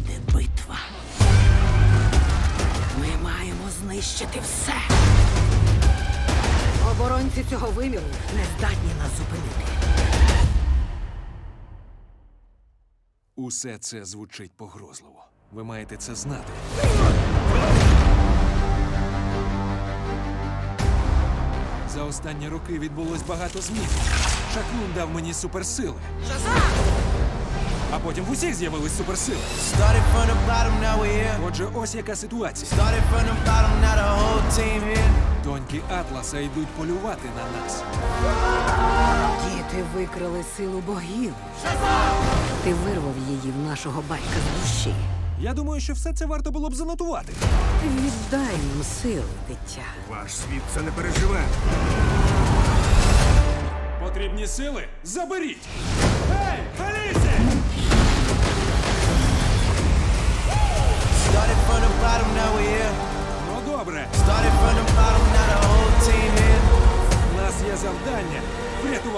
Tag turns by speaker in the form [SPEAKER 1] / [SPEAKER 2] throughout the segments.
[SPEAKER 1] іде битва. Ми маємо знищити все. Оборонці цього виміру не здатні нас зупинити.
[SPEAKER 2] Усе це звучить погрозливо. Ви маєте це знати. За останні роки відбулось багато змін. Шаклун дав мені суперсили. Шазам! А потім в усіх з'явились суперсили.
[SPEAKER 3] Started from the bottom, now we're here.
[SPEAKER 2] Отже, ось яка ситуація.
[SPEAKER 3] Started from the bottom, now the whole team here.
[SPEAKER 2] Доньки Атласа йдуть полювати на нас.
[SPEAKER 1] Діти викрили силу богів. Ти вирвав її в нашого батька з душі.
[SPEAKER 2] Я думаю, що все це варто було б занотувати.
[SPEAKER 1] Віддай нам сили, дитя.
[SPEAKER 4] Ваш світ це не переживе.
[SPEAKER 2] Потрібні сили? Заберіть!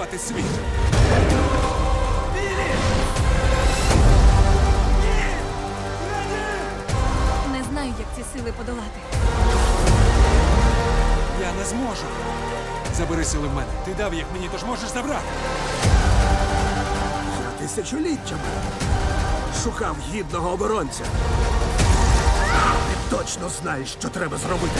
[SPEAKER 2] Врятувати світ.
[SPEAKER 5] Не знаю, як ці сили подолати.
[SPEAKER 2] Я не зможу. Забери сили в мене. Ти дав їх мені, тож можеш забрати.
[SPEAKER 4] Я тисячоліттями шукав гідного оборонця. Ти точно знаєш, що треба зробити.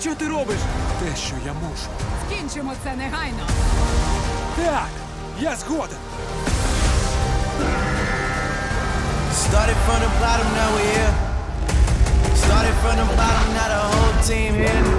[SPEAKER 2] Що ти робиш? Те, що я мушу.
[SPEAKER 5] Скінчимо це негайно.
[SPEAKER 2] Так, я згоден.
[SPEAKER 3] Started from the bottom, now we're here. Started from the bottom, now the whole team here.